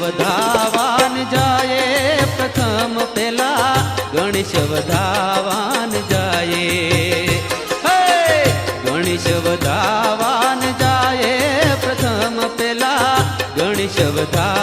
વધાવાન જાય પ્રથમ પેલા ગણેશ વધાવાન જાય. ગણેશ વધાવાન જાય પ્રથમ પેલા ગણેશ વધા